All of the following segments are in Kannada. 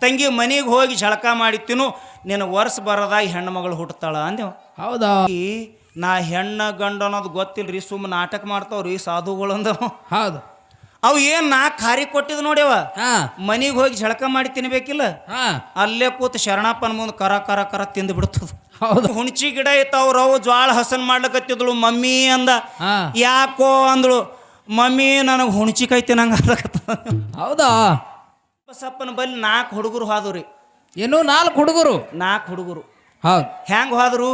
ತಂಗಿ ಮನೆಗೆ ಹೋಗಿ ಝಳಕ ಮಾಡಿತ್ತಿನು ನಿನ್ನ ವರ್ಷ ಬರದಾಗ ಹೆಣ್ಣು ಮಗಳು ಹುಟ್ಟತಾಳ ಅಂದೇವು. ಹೌದಾ? ನಾ ಹೆಣ್ಣ ಗಂಡ ಅನ್ನೋದು ಗೊತ್ತಿಲ್ರಿ ಸುಮ್ಮ ನಾಟಕ ಮಾಡ್ತಾವ್ರಿ ಸಾಧುಗಳು ಅಂದವು. ಹೌದು. ಅವು ಏನು ನಾ ಖಾರಿ ಕೊಟ್ಟಿದ್ ನೋಡ್ಯವ? ಮನೆಗೆ ಹೋಗಿ ಝಳಕ ಮಾಡಿ ತಿನ್ಬೇಕಿಲ್ಲ? ಅಲ್ಲೇ ಕೂತ್ ಶರಣಪ್ಪನ ಮುಂದೆ ಕರ ಕರ ಕರ ತಿಂದು ಬಿಡ್ತದ. ಹೌದು. ಹುಣಚಿ ಗಿಡ ಅವ್ರ ಅವು ಜ್ವಾಳ ಹಸನ್ ಮಾಡ್ಲಕತ್ತಿದ್ಳು ಮಮ್ಮಿ ಅಂದ. ಯಾಕೋ ಅಂದಳು ಮಮ್ಮಿ ನನಗೆ ಹುಣಚಿಕಾಯಿ ತಿನ್ನಂಗ ಹೌದಾ? ಬಸಪ್ಪನ ಬಲ್ಲಿ ನಾಲ್ಕು ಹುಡುಗರು ಹೋದ್ರಿ. ಏನು ನಾಲ್ಕು ಹುಡುಗರು? ನಾಲ್ಕು ಹುಡುಗರು. ಹೌದು. ಹೆಂಗ್ ಹೋದ್ರು?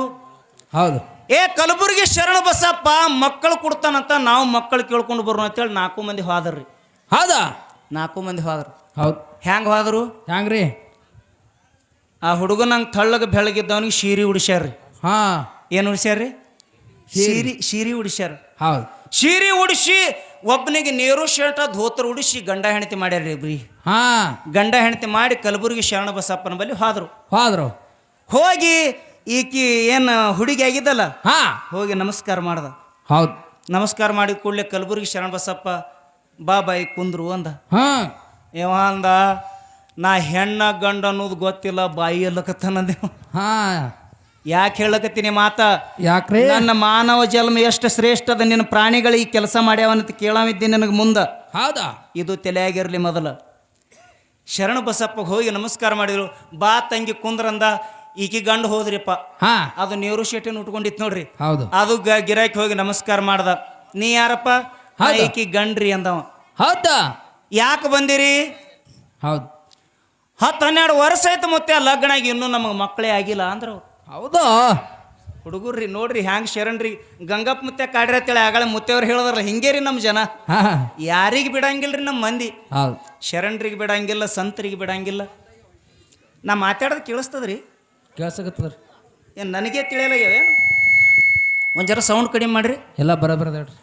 ಹೌದು. ಏ ಕಲಬುರ್ಗಿ ಶರಣ ಬಸಪ್ಪ ಮಕ್ಕಳು ಕೊಡ್ತಾನಂತ ನಾವು ಮಕ್ಕಳು ಕೇಳ್ಕೊಂಡು ಬರೋಣ ಅಂತೇಳಿ ನಾಲ್ಕು ಮಂದಿ ಹೋದ್ರಿ. ಹೌದಾ? ನಾಲ್ಕು ಮಂದಿ ಹೋದ್ರು. ಹೌದು. ಹೆಂಗ್ ಹೋದ್ರು? ಹ್ಯಾಂಗ್ರಿ ಆ ಹುಡುಗ ತಳ್ಳಗೆ ತಳ್ಳಗ ಬೆಳಗಿದ್ದವನಿಗೆ ಶೀರಿ ಉಡಿಸ್ಯಾರ್ರಿ. ಹಾ. ಏನು ಉಡಿಸ್ಯಾರ್ರಿ? ಶೀರಿ ಶೀರಿ ಉಡಿಸ್ಯಾರ. ಹೌದು. ಶೀರಿ ಉಡಿಸಿ ಒಬ್ಬನಿಗೆ ನೇರು ಶರ್ಟ ಧೋತ್ರ ಉಡಿಸಿ ಗಂಡ ಹೆಂಡತಿ ಮಾಡ್ಯಾರ್ರಿ ಇಬ್ರಿ. ಹಾ. ಗಂಡ ಹೆಂಡತಿ ಮಾಡಿ ಕಲಬುರ್ಗಿ ಶರಣ ಬಸಪ್ಪನ ಬಳಿ ಹಾದ್ರು. ಹಾದ್ರು. ಹೋಗಿ ಈಕಿ ಏನು ಹುಡುಗಿ ಆಗಿದ್ದಲ್ಲ? ಹಾ. ಹೋಗಿ ನಮಸ್ಕಾರ ಮಾಡ್ದ. ಹೌದು. ನಮಸ್ಕಾರ ಮಾಡಿ ಕೂಡಲೇ ಕಲಬುರ್ಗಿ ಶರಣ ಬಸಪ್ಪ ಬಾ ಬಾಯಿ ಕುಂದ್ರು ಅಂದ. ಹಾ. ಇವ ಅಂದ ನಾ ಹೆಣ್ಣ ಗಂಡ ಅನ್ನೋದು ಗೊತ್ತಿಲ್ಲ ಬಾಯಿ ಎಲ್ಲಕತ್ತನಂದೆ ಹಾ. ಯಾಕೆ ಹೇಳಕತ್ತೀನಿ ಮಾತ? ಯಾಕ್ರಿ? ನನ್ನ ಮಾನವ ಜನ್ಮ ಎಷ್ಟು ಶ್ರೇಷ್ಠ ಅದ ನಿನ್ನ ಈ ಕೆಲಸ ಮಾಡ್ಯಾವಂತ ಕೇಳಾಮಿದ್ದೀನಿ ನನಗೆ ಮುಂದೆ. ಹೌದಾ? ಇದು ತಲೆಯಾಗಿರಲಿ ಮೊದಲು. ಶರಣ ಬಸಪ್ಪಗೆ ಹೋಗಿ ನಮಸ್ಕಾರ ಮಾಡಿದ್ರು. ಬಾ ತಂಗಿ ಕುಂದ್ರಂದ ಈಕಿ ಗಂಡು ಹೋದ್ರಿಪ್ಪ. ಹಾ. ಅದು ನೀರು ಶೆಟ್ಟಿನ ಉಟ್ಕೊಂಡಿತ್ತು ನೋಡ್ರಿ. ಹೌದು. ಅದು ಗ ಗಿರಾಕಿ ಹೋಗಿ ನಮಸ್ಕಾರ ಮಾಡ್ದ. ನೀ ಯಾರಪ್ಪ? ನಾ ಹೌದು. ಈಕಿ ಗಂಡ್ರಿ ಅಂದವ. ಹೌದಾ? ಯಾಕೆ ಬಂದಿರಿ? ಹೌದು. ಹತ್ತು ಹನ್ನೆರಡು ವರ್ಷ ಆಯ್ತು ಮತ್ತೆ ಲಗ್ನ ಆಗಿ ಇನ್ನೂ ನಮಗೆ ಮಕ್ಕಳೇ ಆಗಿಲ್ಲ ಅಂದ್ರು. ಹೌದಾ? ಹುಡುಗರ್ರಿ ನೋಡ್ರಿ ಹ್ಯಾಂಗ ಶರಣ್ರಿ. ಗಂಗಪ್ಪ ಮುತ್ತೆ ಕಾಡ್ರಿ ಅಂತೇಳಿ ಆಗಳ ಮುತ್ತೆಯವ್ರು ಹೇಳಿದ್ರಲ್ಲ ಹಿಂಗೇ ರೀ ನಮ್ಮ ಜನ. ಹಾ ಯಾರಿಗೆ ಬಿಡಂಗಿಲ್ರಿ ನಮ್ಮ ಮಂದಿ? ಹೌದು. ಶರಣ್ರಿಗೆ ಬಿಡಂಗಿಲ್ಲ ಸಂತರಿಗೆ ಬಿಡಂಗಿಲ್ಲ. ನಾ ಮಾತಾಡೋದು ಕೇಳಿಸ್ತದ್ರಿ? ಕೇಳ್ಸಕತ್ತದ್ರಿ. ಏನು ನನಗೆ ತಿಳಿಯಲ್ಲ ಒಂದು ಜರ ಸೌಂಡ್ ಕಡಿಮೆ ಮಾಡ್ರಿ. ಎಲ್ಲ ಬರಬರದೇಳ್ರಿ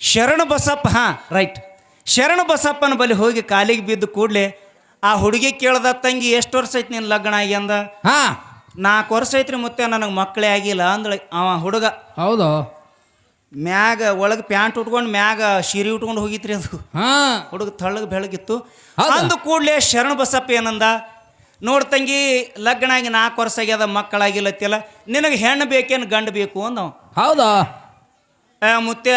ಶರಣ ಬಸಪ್ಪ ಹಾಂ ರೈಟ್ ಶರಣ ಬಸಪ್ಪನ ಬಳಿ ಹೋಗಿ ಕಾಲಿಗೆ ಬಿದ್ದು ಕೂಡಲೇ ಆ ಹುಡುಗಿ ಕೇಳ್ದ ತಂಗಿ ಎಷ್ಟು ವರ್ಷ ಐತಿ ನಿನ್ನ ಲಗ್ನ ಆಗ್ಯಂದ ಹಾ. ನಾಲ್ಕು ವರ್ಷ ಐತ್ರಿ ಮುತ್ತೆ ನನಗೆ ಮಕ್ಕಳೇ ಆಗಿಲ್ಲ ಅಂದಳ ಅವ ಹುಡುಗ. ಹೌದು. ಮ್ಯಾಗ ಒಳಗೆ ಪ್ಯಾಂಟ್ ಉಟ್ಕೊಂಡು ಮ್ಯಾಗ ಶೀರಿ ಉಟ್ಕೊಂಡು ಹೋಗಿತ್ರಿ ಅದು. ಹಾ. ಹುಡುಗ ತಳ್ಳಗೆ ಬೆಳಗಿತ್ತು. ಹೌದಾ? ಅಂದ ಕೂಡಲೇ ಶರಣ ಬಸಪ್ಪ ಏನಂದ ನೋಡ್ ತಂಗಿ ಲಗ್ನ ಆಗಿ ನಾಲ್ಕು ವರ್ಷ ಆಗ್ಯದ ಮಕ್ಕಳಾಗಿಲ್ಲತ್ತಿಲ್ಲ ನಿನಗೆ ಹೆಣ್ಣು ಬೇಕೇನು ಗಂಡು ಬೇಕು? ಅಂದವ. ಹೌದಾ? ಆ, ಮುತ್ಯ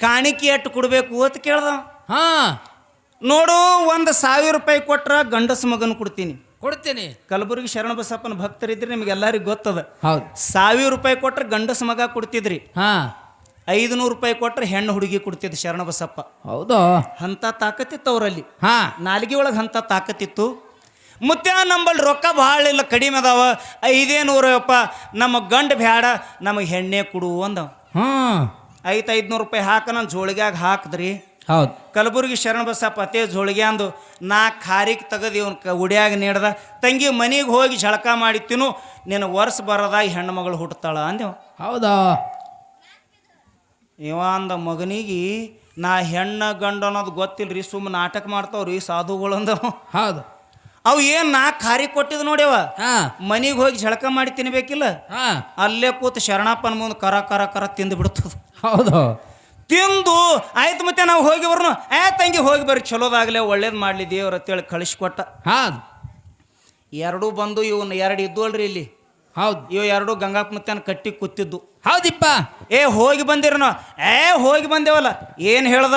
ಕಾಣಿಕೆ ಎಷ್ಟು ಕೊಡಬೇಕು? ಅಂತ ಕೇಳ್ದ ಹಾ. ನೋಡು ಒಂದು ಸಾವಿರ ರೂಪಾಯಿ ಕೊಟ್ರ ಗಂಡಸ ಮಗನ ಕೊಡ್ತೀನಿ. ಕೊಡ್ತೀನಿ. ಕಲಬುರಗಿ ಶರಣ ಬಸಪ್ಪನ ಭಕ್ತರಿದ್ರೆ ನಿಮ್ಗೆ ಎಲ್ಲರಿಗೂ ಗೊತ್ತದ. ಹೌದು. ಸಾವಿರ ರೂಪಾಯಿ ಕೊಟ್ರೆ ಗಂಡಸ ಮಗ ಕೊಡ್ತಿದ್ರಿ. ಹಾ. ಐದುನೂರು ರೂಪಾಯಿ ಕೊಟ್ರೆ ಹೆಣ್ಣು ಹುಡುಗಿ ಕೊಡ್ತಿದ್ದೆ ಶರಣ ಬಸಪ್ಪ. ಹೌದಾ? ಅಂತ ತಾಕತ್ತಿತ್ತು ಅವರಲ್ಲಿ. ಹಾ. ನಾಲಿಗೆ ಒಳಗೆ ಅಂತ ತಾಕತ್ತಿತ್ತು. ಮತ್ತೆ ನಂಬಲ್ಲಿ ರೊಕ್ಕ ಭಾಳ ಇಲ್ಲ ಕಡಿಮೆ ಅದಾವ. ಐದೇ ನೂರಪ್ಪ ನಮ್ಮ ಗಂಡ ಬ್ಯಾಡ ನಮಗೆ ಹೆಣ್ಣೆ ಕೊಡು ಅಂದವ. ಹ್ಮ್ ಐದು ಐದುನೂರು ರೂಪಾಯಿ ಹಾಕ ನಾನು ಜೋಳಿಗ್ಯಾಗ ಹಾಕಿದ್ರಿ. ಹೌದು. ಕಲಬುರ್ಗಿ ಶರಣ ಬಸಪ್ಪ ಅತೇ ಜೋಳಿಗೆ ಅಂದು ನಾ ಖಾರಿಗೆ ತೆಗೆದು ಇವನು ಕ ಉಡಿಯಾಗ ನೀಡ್ದ ತಂಗಿ ಮನೆಗೆ ಹೋಗಿ ಝಳಕ ಮಾಡಿ ತಿನ್ನು ನಿನ್ನ ವರ್ಷ ಬರೋದಾಗಿ ಹೆಣ್ಣು ಮಗಳು ಹುಟ್ಟತಾಳ ಅಂದೆವು. ಹೌದಾ? ಇವ ಅಂದ ಮಗನಿಗೆ ನಾ ಹೆಣ್ಣ ಗಂಡ ಅನ್ನೋದು ಗೊತ್ತಿಲ್ರಿ ಸುಮ್ಮ ನಾಟಕ ಮಾಡ್ತಾವ್ರಿ ಸಾಧುಗಳು ಅಂದವು. ಹೌದು. ಅವು ಏನು ನಾ ಖಾರಿ ಕೊಟ್ಟಿದ್ ನೋಡ್ಯವ ಮನೆಗೆ ಹೋಗಿ ಝಳಕ ಮಾಡಿ ತಿನ್ಬೇಕಿಲ್ಲ? ಅಲ್ಲೇ ಕೂತ್ ಶರಣಪ್ಪನ ಮುಂದೆ ಕರ ಕರ ಕರ ತಿಂದು ಬಿಡ್ತದ. ಹೌದು. ತಿಂದು ಆಯ್ತು ಮತ್ತೆ ನಾವು ಹೋಗಿ ಬರ್ನು ಏ ತಂಗಿ ಹೋಗಿ ಬರ್ರಿ. ಚಲೋದಾಗಲೇ ಒಳ್ಳೇದು ಮಾಡಲಿ ದೇವ್ರ ಅಂತೇಳಿ ಕಳಿಸ್ಕೊಟ್ಟ. ಹೌದು ಎರಡೂ ಬಂದು ಇವನ್ನ ಎರಡು ಇದ್ದು ಅಲ್ರಿ ಇಲ್ಲಿ. ಹೌದು. ಇವು ಎರಡು ಗಂಗಾಪ್ ಮುತ್ತನ ಕಟ್ಟಿ ಕೂತಿದ್ದು. ಹೌದಿಪ್ಪ. ಏ ಹೋಗಿ ಬಂದಿರನ? ಏ ಹೋಗಿ ಬಂದೇವಲ್ಲ? ಏನು ಹೇಳ್ದ?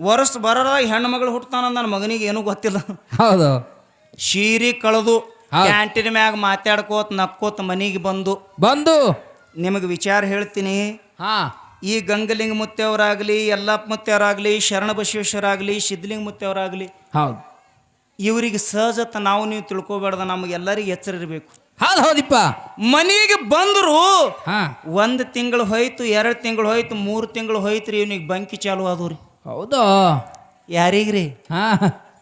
ವರ್ಷ ಬರೋದಾಗ ಹೆಣ್ಣು ಮಗಳು ಹುಟ್ಟತಾನ ನನ್ನ ಮಗನಿಗೆ ಏನೂ ಗೊತ್ತಿಲ್ಲ. ಹೌದು. ಶೀರಿ ಕಳೆದು ಹೌದ್. ಕ್ಯಾಂಟೀನ್ ಮ್ಯಾಗ ಮಾತಾಡ್ಕೋತ ನಕ್ಕೋತ ಮನೆಗೆ ಬಂದು. ಬಂದು. ನಿಮಗೆ ವಿಚಾರ ಹೇಳ್ತೀನಿ. ಹಾ. ಈ ಗಂಗಲಿಂಗ ಮುತ್ತೆಯವರಾಗಲಿ ಯಲ್ಲಪ್ಪ ಮುತ್ತೆಯವರಾಗಲಿ ಶರಣ ಬಸವೇಶ್ವರಾಗಲಿ ಸಿದ್ಧಲಿಂಗ ಮುತ್ತೆಯವರಾಗಲಿ ಹೌದು. ಇವರಿಗೆ ಸಹಜತ ನಾವು ನೀವು ತಿಳ್ಕೊಬೇಡ್ದ ನಮಗೆಲ್ಲರಿಗೆ ಎಚ್ಚರ ಇರಬೇಕು. ಹೌದು ಹೌದಿಪ್ಪ. ಮನೆಗೆ ಬಂದರು ಹಾ. ಒಂದು ತಿಂಗಳು ಹೋಯ್ತು ಎರಡು ತಿಂಗಳು ಹೋಯ್ತು ಮೂರು ತಿಂಗಳು ಹೋಯ್ತು ರೀ ಇವನಿಗೆ ಬಂಕಿ ಚಾಲು ಆದವು ರೀ ಹೌದು ಯಾರಿಗ್ರಿ ಹಾ.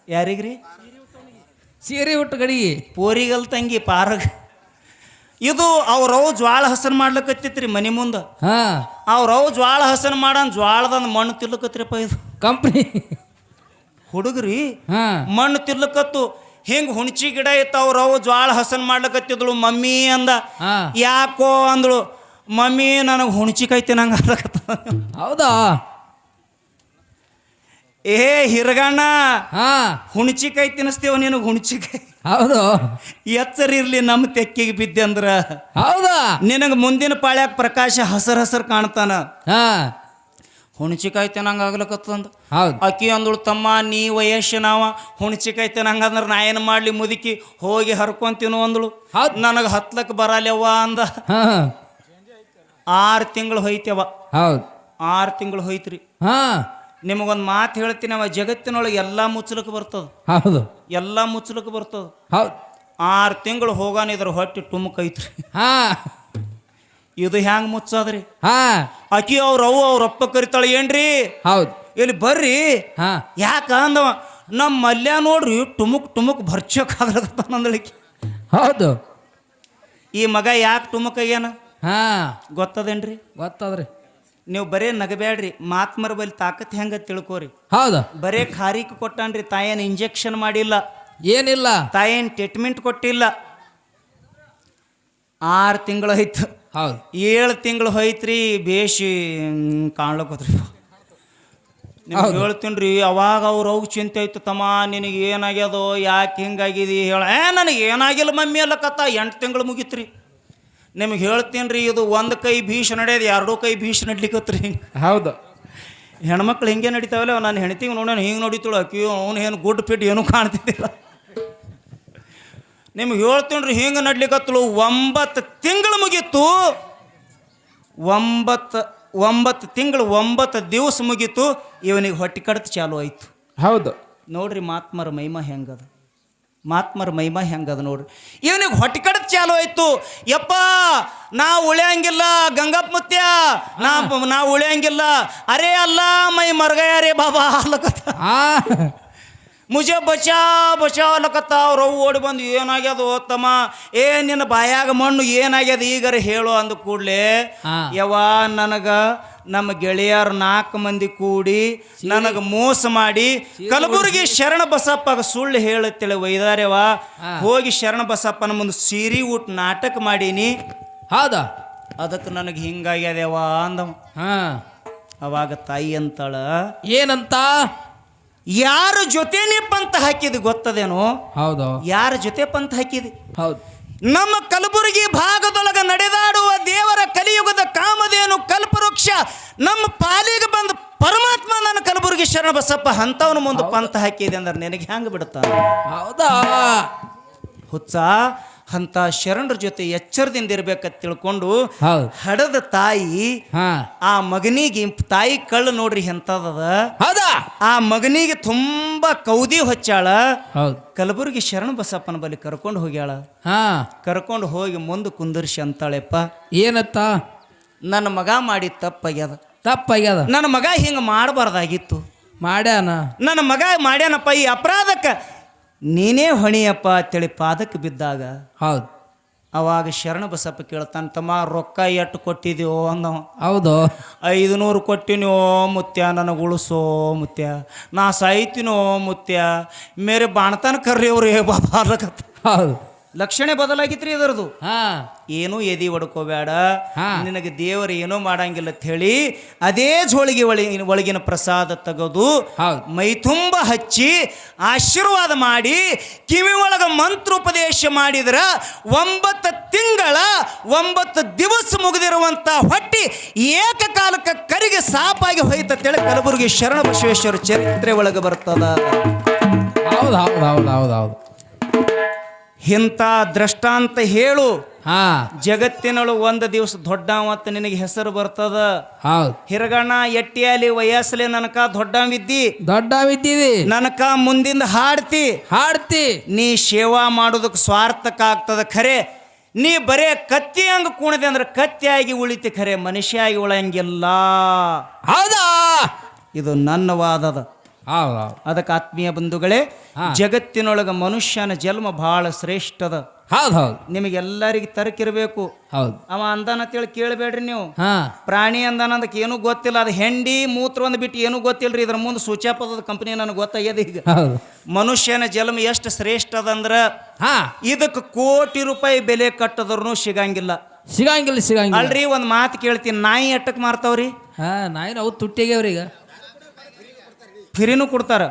ಯಾರಿಗ್ರಿ ಸೀರೆ ಉಟ್ಟು ಗಡಿಗೆ ಪೋರಿಗಲ್ ತಂಗಿ ಪಾರಗ ಇದು ಅವ್ರವ್ ಜ್ವಾಳ ಹಸನ್ ಮಾಡ್ಲಕತ್ತಿತ್ರಿ ಮನೆ ಮುಂದೆ. ಹಾ. ಅವ್ರವ್ ಜ್ವಾಳ ಹಸನ್ ಮಾಡನ್ ಜ್ವಾಳದ ಮಣ್ಣು ತಿರ್ಲಕತ್ರಿಪ್ಪ ಇದು. ಕಂಪ್ನಿ. ಹುಡುಗ್ರಿ ಹಾ. ಮಣ್ಣು ತಿರ್ಲಕತ್ತು ಹಿಂಗ್ ಹುಣಚಿ ಗಿಡ ಇತ್ತು ಅವ್ರವ್ ಅವು ಜ್ವಾಳ ಹಸನ್ ಮಾಡ್ಲಕತ್ತಿದ್ಳು ಮಮ್ಮಿ ಅಂದ. ಹಾ. ಯಾಕೋ ಅಂದಳು ಮಮ್ಮಿ ನನಗೆ ಹುಣಚಿಕಾಯ್ತಿ ನಂಗೆ ಹೌದಾ? ಏ ಹಿರಗಣ್ಣ ಹಾ. ಹುಣ್ಚಿಕಾಯಿ ತಿನ್ನಿಸ್ತೇವ ನಿನಗೆ ಹುಣಚಿಕಾಯಿ ಹೌದು. ಎಚ್ಚರ ಇರ್ಲಿ ನಮ್ಮ ತೆಕ್ಕಿಗೆ ಬಿದ್ದೆ ಅಂದ್ರ. ಹೌದಾ? ನಿನಗೆ ಮುಂದಿನ ಪಾಳ್ಯಾಗ ಪ್ರಕಾಶ ಹಸರ್ ಹಸರ್ ಕಾಣ್ತಾನ. ಹಾ. ಹುಣ್ಚಿಕಾಯಿ ತಿನ್ನಂಗ ಆಗ್ಲಕತ್ತಂದ ಹೌದು. ಅಕ್ಕಿ ಅಂದಳು ತಮ್ಮ ನೀ ವಯಸ್ಸಿನವ ಹುಣಚಿಕಾಯಿ ತಿನ್ನಂಗ ಅಂದ್ರೆ ನಾ ಏನು ಮಾಡ್ಲಿ ಮುದುಕಿ? ಹೋಗಿ ಹರ್ಕೊಂತೀನು ಅಂದಳು. ಹೌದು. ನನಗೆ ಹತ್ಲಕ್ ಬರಲ್ಯವ್ವ ಅಂದ. ಆರು ತಿಂಗಳು ಹೋಯ್ತೇವ ಹೌದು. ಆರು ತಿಂಗಳು ಹೋಯ್ತ್ರಿ. ಹಾ. ನಿಮಗೊಂದು ಮಾತು ಹೇಳ್ತೀನಿ ಅವ ಜಗತ್ತಿನೊಳಗೆ ಎಲ್ಲ ಮುಚ್ಚಲಕ್ಕೆ ಬರ್ತದ. ಹೌದು. ಎಲ್ಲ ಮುಚ್ಚಲಕ್ಕೆ ಬರ್ತದ. ಹೌದು. ಆರು ತಿಂಗಳು ಹೋಗಾನ ಇದ್ರ ಹೊಟ್ಟೆ ಟುಮಕ್ ಐತ್ರಿ. ಹಾ. ಇದು ಹ್ಯಾಂಗ ಮುಚ್ಚದ್ರಿ? ಹಾ. ಅಕಿ ಅವ್ರ ಅವು ಅವ್ರ ಅಪ್ಪ ಕರಿತಾಳೆ ಏನ್ರಿ? ಹೌದು. ಇಲ್ಲಿ ಬರ್ರಿ. ಹಾ. ಯಾಕ ಅಂದವ? ನಮ್ಮ ಮಲ್ಯ ನೋಡ್ರಿ ಟುಮುಕ್ ಟುಮುಕ್ ಭರ್ಚಕ್ಕಾಗ್ಲತ್ತ ನಂದಳಿಕೆ ಹೌದು. ಈ ಮಗ ಯಾಕೆ ಟುಮುಕ್ ಏನ ಹಾ. ಗೊತ್ತದೇನ್ರಿ? ಗೊತ್ತದ್ರಿ. ನೀವು ಬರೇ ನಗಬ್ಯಾಡ್ರಿ ಮಾತ್ಮರ ಬಲ್ಲಿ ತಾಕತ್ ಹೆಂಗ ತಿಳ್ಕೋರಿ? ಹೌದು. ಬರೇ ಖಾರಿಕ್ ಕೊಟ್ಟಾನ್ರಿ ತಾಯೇನ್ ಇಂಜೆಕ್ಷನ್ ಮಾಡಿಲ್ಲ. ಏನಿಲ್ಲ. ತಾಯೇನ್ ಟ್ರೀಟ್ಮೆಂಟ್ ಕೊಟ್ಟಿಲ್ಲ. ಆರು ತಿಂಗಳು ಹೋಯ್ತು. ಹೌದು. ಏಳು ತಿಂಗಳು ಹೋಯ್ತ್ರಿ ಬೇಷಿ ಕಾಣ್ಲಕ್ ನಿಮ್ಗೆ ಹೇಳ್ತೀನಿ ರೀ ಅವಾಗ ಅವ್ರು ಹೋಗಿ ಚಿಂತೆ ಆಯ್ತು ತಮ್ಮ ನಿನಗೆ ಏನಾಗ್ಯದೋ ಯಾಕೆ ಹಿಂಗಾಗಿದಿ ಹೇಳ. ಏ ನನಗೆ ಏನಾಗಿಲ್ಲ ಮಮ್ಮಿ ಅಲ್ಲಕತ್ತ ಎಂಟು ತಿಂಗಳು ಮುಗೀತ್ರಿ. ನಿಮ್ಗೆ ಹೇಳ್ತೀನಿ ರೀ ಇದು ಒಂದು ಕೈ ಭೀಷ್ ನಡೆಯೋದು ಎರಡೂ ಕೈ ಭೀಷ್ ನಡ್ಲಿಕ್ಕತ್ರಿ ಹಿಂಗೆ. ಹೌದು. ಹೆಣ್ಮಕ್ಳು ಹಿಂಗೆ ನಡೀತಾವಲ್ಲ ನಾನು ಹೆಣ್ತಿಗೆ ನೋಡೋಣ ಹಿಂಗೆ ನೋಡಿತಳು ಅಕ್ಕಿ ಅವನು ಏನು ಗುಡ್ ಫಿಟ್ ಏನೂ ಕಾಣ್ತಿದ್ದಿಲ್ಲ. ನಿಮ್ಗೆ ಹೇಳ್ತೀನಿ ರೀ ಹಿಂಗೆ ನಡ್ಲಿಕ್ಕತ್ತಳು ಒಂಬತ್ತು ತಿಂಗಳು ಮುಗೀತು. ಒಂಬತ್ತು ಒಂಬತ್ತು ತಿಂಗಳು ಒಂಬತ್ತು ದಿವಸ ಮುಗೀತು ಇವನಿಗೆ ಹೊಟ್ಟೆ ಕಡ್ತು ಚಾಲು ಆಯಿತು. ಹೌದು. ನೋಡ್ರಿ ಮಾತ್ಮರ ಮಹಿಮಾ ಹೆಂಗದ. ಮಾತ್ಮರ ಮಹಿಮಾ ಹೆಂಗದ ನೋಡ್ರಿ. ಇವನಿಗೆ ಹೊಟ್ಟೆ ಕಡತ್ ಚಾಲು ಆಯ್ತು. ಯಪ್ಪ ನಾ ಉಳಿಯಂಗಿಲ್ಲ ಗಂಗಪ್ಪ ಮುತ್ಯ. ನಾ ನಾ ಉಳಿಯಂಗಿಲ್ಲ. ಅರೇ ಅಲ್ಲ ಮೈ ಮರಗಯಾರೆ ಬಾಬಾ ಅಲ್ಲಕತ್ತ ಮುಜ ಬಚಾ ಬಚಾ ಅಲ್ಲಕತ್ತ ಅವ್ರು ಅವು ಓಡಿ ಬಂದು ಏನಾಗ್ಯದ ತಮ್ಮ ಏ ನಿನ್ನ ಬಾಯಾಗ ಮಣ್ಣು ಏನಾಗ್ಯದ? ಈಗರ ಹೇಳು ಅಂದ ಕೂಡಲೇ ಯವಾ ನನಗ ನಮ್ಮ ಗೆಳೆಯರು ನಾಲ್ಕು ಮಂದಿ ಕೂಡಿ ನನಗೆ ಮೋಸ ಮಾಡಿ ಕಲಬುರಗಿ ಶರಣ ಬಸಪ್ಪ ಸುಳ್ಳು ಹೇಳುತ್ತೇಳಿ ವೈದಾರ್ಯವ. ಹೋಗಿ ಶರಣ ಬಸಪ್ಪನ ಮುಂದೆ ಸೀರಿ ಊಟ ನಾಟಕ ಮಾಡೀನಿ. ಹೌದಾ? ಅದಕ್ಕೆ ನನಗೆ ಹಿಂಗಾಗ್ಯದವ ಅಂದವ. ಹಾ. ಅವಾಗ ತಾಯಿ ಅಂತಾಳ ಏನಂತ? ಯಾರ ಜೊತೆನೇ ಪಂತ ಹಾಕಿದ್ ಗೊತ್ತದೇನೋ? ಹೌದು. ಯಾರ ಜೊತೆ ಪಂತ ಹಾಕಿದಿ? ಹೌದು. ನಮ್ಮ ಕಲಬುರಗಿ ಭಾಗದೊಳಗೆ ನಡೆದಾಡುವ ದೇವರ ಕಲಿಯುಗದ ಕಾಮಧೇನು ಕಲ್ಪವೃಕ್ಷ ನಮ್ಮ ಪಾಲಿಗೆ ಬಂದ ಪರಮಾತ್ಮ ನನ್ನ ಕಲಬುರಗಿ ಶರಣ ಬಸಪ್ಪ ಅಂಥವನ ಮುಂದೆ ಪಂತ ಹಾಕಿದೆ ಅಂದ್ರೆ ನಿನಗೆ ಹೆಂಗೆ ಬಿಡುತ್ತ? ಹೌದಾ? ಹುಚ್ಚ ಅಂತ ಶರಣರ ಜೊತೆ ಎಚ್ಚರದಿಂದ ಇರ್ಬೇಕಂತ ತಿಳ್ಕೊಂಡು ಹಡದ ತಾಯಿ ಆ ಮಗನಿಗೆ ತಾಯಿ ಕಳ್ಳು ನೋಡ್ರಿ ಎಂತದ ಆ ಮಗನಿಗೆ ತುಂಬಾ ಕೌದಿ ಹೊಚ್ಚಾಳ. ಕಲಬುರ್ಗಿ ಕಲಬುರಗಿ ಶರಣ ಬಸಪ್ಪನ ಬಳಿ ಕರ್ಕೊಂಡು ಹೋಗ್ಯಾಳ. ಹಾ. ಕರ್ಕೊಂಡು ಹೋಗಿ ಮುಂದೆ ಕುಂದರ್ಸಿ ಅಂತಾಳೆಪ್ಪ. ಏನತ್ತ? ನನ್ನ ಮಗ ಮಾಡಿ ತಪ್ಪಾಗ್ಯದ. ತಪ್ಪಾಗ್ಯದ? ನನ್ನ ಮಗ ಹಿಂಗ ಮಾಡಬಾರ್ದಾಗಿತ್ತು. ಮಾಡ್ಯಾನ? ನನ್ನ ಮಗ ಮಾಡ್ಯಾನಪ್ಪ ಈ ಅಪರಾಧಕ್ಕೆ ನೀನೇ ಹೊಣಿಯಪ್ಪ ಅಂತೇಳಿ ಪಾದಕ್ಕೆ ಬಿದ್ದಾಗ ಹೌದು. ಅವಾಗ ಶರಣ ಬಸಪ್ಪ ಕೇಳ್ತಾನೆ ತಮ್ಮ ರೊಕ್ಕ ಎಷ್ಟು ಕೊಟ್ಟಿದ್ಯೋ ಅಂದವ. ಹೌದು. ಐದು ನೂರು ಕೊಟ್ಟಿನೋ ಮುತ್ಯ ನನಗೆ ಉಳಿಸೋ ಮುತ್ಯ. ನಾ ಸಾಯ್ತೀನೋ ಮುತ್ಯ. ಮೇರೆ ಬಾಣತನ ಕರ್ರಿ ಅವ್ರು ಹೇ ಬಾಬಾ ಹೌದು. ಲಕ್ಷಣೆ ಬದಲಾಗಿತ್ರಿ ಇದರದು ಹಾ. ಏನೂ ಎದಿ ಹೊಡ್ಕೋಬೇಡ. ಹಾ. ನಿನಗೆ ದೇವರು ಏನೂ ಮಾಡಂಗಿಲ್ಲ ಅಂತ ಹೇಳಿ ಅದೇ ಜೋಳಿಗೆ ಒಳಗಿನ ಒಳಗಿನ ಪ್ರಸಾದ ತೆಗೆದು ಹೌದು. ಮೈ ತುಂಬ ಹಚ್ಚಿ ಆಶೀರ್ವಾದ ಮಾಡಿ ಕಿವಿ ಒಳಗ ಮಂತ್ರೋಪದೇಶ ಮಾಡಿದ್ರ ಒಂಬತ್ತು ತಿಂಗಳ ಒಂಬತ್ತು ದಿವಸ ಮುಗಿದಿರುವಂತ ಹೊಟ್ಟಿ ಏಕಕಾಲಕ್ಕೆ ಕರಿಗೆ ಸಾಪಾಗಿ ಹೋಯ್ತಂತೇಳಿ ಕಲಬುರಗಿ ಶರಣ ಬಸವೇಶ್ವರ ಚರಿತ್ರೆ ಒಳಗೆ ಬರ್ತದ. ಹೌದು ಹೌದು ಹೌದು ಹೌದು ಹೌದು. ಇಂಥ ದೃಷ್ಟಾಂತ ಹೇಳು. ಹಾ. ಜಗತ್ತಿನೊಳಗೆ ಒಂದು ದಿವಸ ದೊಡ್ಡ ಮತ್ತೆ ನಿನಗೆ ಹೆಸರು ಬರ್ತದ. ಹೌದು. ಹಿರಗಣ್ಣ ಎಟ್ಟಿಯಲ್ಲಿ ವಯಸ್ಸಲೆ ನನಕ ದೊಡ್ಡವಿದ್ದಿ. ದೊಡ್ಡ ಇದ್ದೀವಿ ನನಕ ಮುಂದಿಂದ ಹಾಡ್ತಿ. ಹಾಡ್ತಿ. ನೀ ಸೇವಾ ಮಾಡೋದಕ್ಕೆ ಸ್ವಾರ್ಥಕ ಆಗ್ತದ ಖರೆ. ನೀ ಬರೇ ಕತ್ತಿ ಹಂಗ ಕುಣದೆ ಅಂದ್ರೆ ಕತ್ತಿಯಾಗಿ ಉಳಿತಿ ಖರೆ ಮನುಷ್ಯ ಆಗಿ ಉಳಂಗಿಲ್ಲ. ಹೌದಾ? ಇದು ನನ್ನ ವಾದದ ಅದಕ್ಕೆ ಆತ್ಮೀಯ ಬಂಧುಗಳೇ. ಜಗತ್ತಿನೊಳಗ ಮನುಷ್ಯನ ಜನ್ಮ ಬಹಳ ಶ್ರೇಷ್ಠದ. ಹೌದು ಹೌದು. ನಿಮಗೆಲ್ಲರಿಗೆ ತರಕಿರ್ಬೇಕು. ಹೌದು. ಅವ ಅಂದಾನ ಅಂತೇಳಿ ಕೇಳಬೇಡ್ರಿ ನೀವು. ಪ್ರಾಣಿ ಅಂದಾನ ಅದಕ್ಕೆ ಏನೂ ಗೊತ್ತಿಲ್ಲ ಅದು ಹೆಂಡಿ ಮೂತ್ರ ಒಂದು ಬಿಟ್ಟು ಏನೂ ಗೊತ್ತಿಲ್ಲ ರೀ ಇದ್ರ ಮುಂದೆ ಸೂಚ್ಯಾಪದ ಕಂಪನಿ ನನಗೆ ಗೊತ್ತಾಗ್ಯದ ಈಗ. ಮನುಷ್ಯನ ಜನ್ಮ ಎಷ್ಟು ಶ್ರೇಷ್ಠ ಅದಂದ್ರ ಹಾ. ಇದಕ್ಕೆ ಕೋಟಿ ರೂಪಾಯಿ ಬೆಲೆ ಕಟ್ಟದ್ರೂ ಸಿಗಂಗಿಲ್ಲ. ಸಿಗಂಗಿಲ್ಲ ಸಿಗಂಗಿಲ್ಲ. ಅಲ್ರಿ ಒಂದು ಮಾತು ಕೇಳ್ತೀನಿ. ನಾಯಿ ಎಟ್ಟಕ್ಕೆ ಮಾರ್ತಾವ್ರಿ? ಹಾ ನಾಯಿನ ಅವು ತುಟ್ಟಿಗೆ ಈಗ ಫ್ರೀನೂ ಕೊಡ್ತಾರ.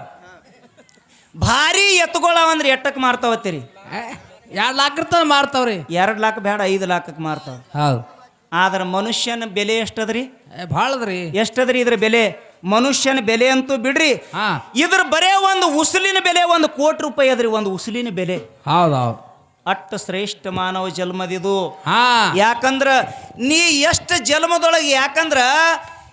ಭಾರಿ ಎತ್ತುಗಳವ ಅಂದ್ರೆ ಎಟ್ಟಕ್ಕೆ ಮಾರ್ತಾವತ್ತೀರಿ ಎರಡು ಲಾಕ್ ಇರ್ತಾವ ಮಾರ್ತಾವ್ರಿ. ಎರಡು ಲಾಕ್ ಬೇಡ ಐದು ಲಾಕಕ್ಕೆ ಮಾರ್ತಾವ. ಹೌದು. ಆದ್ರೆ ಮನುಷ್ಯನ ಬೆಲೆ ಎಷ್ಟದ್ರಿ? ಏ ಭಾಳ ಅದ್ರಿ ಎಷ್ಟದ್ರಿ ಇದ್ರ ಬೆಲೆ? ಮನುಷ್ಯನ ಬೆಲೆ ಅಂತೂ ಬಿಡ್ರಿ. ಹಾ. ಇದ್ರ ಬರೇ ಒಂದು ಉಸುಲಿನ ಬೆಲೆ ಒಂದು ಕೋಟಿ ರೂಪಾಯಿ ಅದ್ರಿ ಒಂದು ಉಸುಲಿನ ಬೆಲೆ. ಹೌದು ಹೌದು. ಅಟ್ಟ ಶ್ರೇಷ್ಠ ಮಾನವ ಜನ್ಮದಿದು. ಹಾ. ಯಾಕಂದ್ರ ನೀ ಎಷ್ಟು ಜನ್ಮದೊಳಗೆ ಯಾಕಂದ್ರ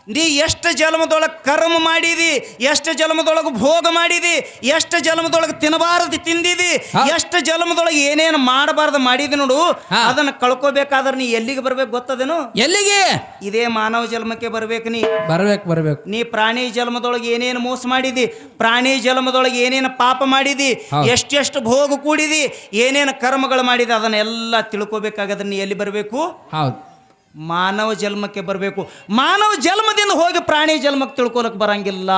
ನೀ ಎಷ್ಟು ಜನ್ಮದೊಳಗೆ ಕರ್ಮ ಮಾಡಿದಿ ಎಷ್ಟು ಜನ್ಮದೊಳಗೆ ಭೋಗ ಮಾಡಿದಿ ಎಷ್ಟು ಜನ್ಮದೊಳಗೆ ತಿನ್ನಬಾರದು ತಿಂದಿದಿ. ಎಷ್ಟು ಜನ್ಮದೊಳಗೆ ಏನೇನು ಮಾಡಬಾರದು ಮಾಡಿದಿ ನೋಡು ಅದನ್ನ ಕಳ್ಕೋಬೇಕಾದ್ರೆ ನೀ ಎಲ್ಲಿಗೆ ಬರ್ಬೇಕು ಗೊತ್ತದೇನು? ಎಲ್ಲಿಗೆ? ಇದೇ ಮಾನವ ಜನ್ಮಕ್ಕೆ ಬರ್ಬೇಕು ನೀ. ಬರ್ಬೇಕು ಬರ್ಬೇಕು. ನೀ ಪ್ರಾಣಿ ಜನ್ಮದೊಳಗೆ ಏನೇನು ಮೋಸ ಮಾಡಿದಿ ಪ್ರಾಣಿ ಜನ್ಮದೊಳಗೆ ಏನೇನು ಪಾಪ ಮಾಡಿದಿ. ಎಷ್ಟೆಷ್ಟು ಭೋಗ ಕೂಡಿದಿ ಏನೇನು ಕರ್ಮಗಳು ಮಾಡಿದಿ ಅದನ್ನೆಲ್ಲ ತಿಳ್ಕೊಬೇಕಾಗದ್ರೆ ನೀ ಎಲ್ಲಿ ಬರಬೇಕು? ಹೌದು. ಮಾನವ ಜನ್ಮಕ್ಕೆ ಬರಬೇಕು. ಮಾನವ ಜನ್ಮದಿಂದ ಹೋಗಿ ಪ್ರಾಣಿ ಜನ್ಮಕ್ಕೆ ತಿಳ್ಕೊಳಕ್ ಬರಂಗಿಲ್ಲ.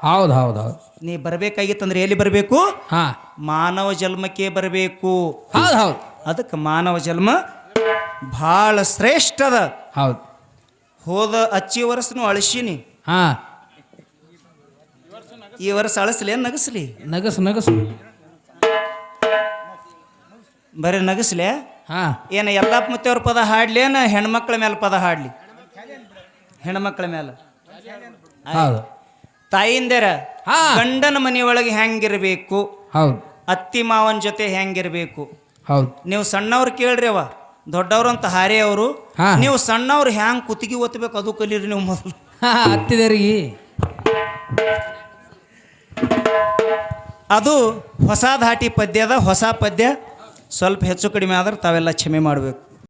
ಹೌದು ಹೌದು ಹೌದು. ನೀ ಬರಬೇಕಾಗಿತ್ತಂದ್ರೆ ಎಲ್ಲಿ ಬರಬೇಕು? ಹಾ. ಮಾನವ ಜನ್ಮಕ್ಕೆ ಬರಬೇಕು. ಹೌದು ಹೌದು. ಅದಕ್ಕೆ ಮಾನವ ಜನ್ಮ ಭಾಳ ಶ್ರೇಷ್ಠದ. ಹೌದು. ಹೋದ ಅಚ್ಚಿ ವರ್ಷನು ಅಳಿಸಿನಿ. ಹಾ. ಈ ವರ್ಷ ಅಳಿಸ್ಲಿ ಏನು ನಗಸ್ಲಿ? ನಗಸು ನಗಸು. ಬರೀ ನಗಸ್ಲೆ? ಹಾ. ಏನು ಎಲ್ಲಪ್ಪ ಮುತ್ತೆಯವ್ರ ಪದ ಹಾಡ್ಲಿ ಏನು ಹೆಣ್ಮಕ್ಳ ಮೇಲೆ ಪದ ಹಾಡ್ಲಿ? ಹೆಣ್ಮಕ್ಳ ಮೇಲೆ ಹೌದು. ತಾಯಿಂದರ ಹಾ. ಗಂಡನ ಮನೆಯೊಳಗೆ ಹೆಂಗಿರ್ಬೇಕು? ಹೌದು. ಅತ್ತಿ ಮಾವನ ಜೊತೆ ಹೆಂಗಿರ್ಬೇಕು? ಹೌದು. ನೀವು ಸಣ್ಣವ್ರು ಕೇಳ್ರಿ ಅವ ದೊಡ್ಡವ್ರು ಅಂತ ಹಾರೇ ಅವರು. ಹಾ. ನೀವು ಸಣ್ಣವ್ರು ಹ್ಯಾಂಗ್ ಕುತ್ತಿಗೆ ಒತ್ತಬೇಕು ಅದು ಕಲೀರಿ ನೀವು ಮೊದಲು. ಹಾ ಹತ್ತಿದರಿಗೆ ಅದು ಹೊಸ ಧಾಟಿ ಪದ್ಯದ ಹೊಸ ಪದ್ಯ ಸ್ವಲ್ಪ ಹೆಚ್ಚು ಕಡಿಮೆ ಆದ್ರೆ ತಾವೆಲ್ಲ ಕ್ಷಮೆ ಮಾಡಬೇಕು.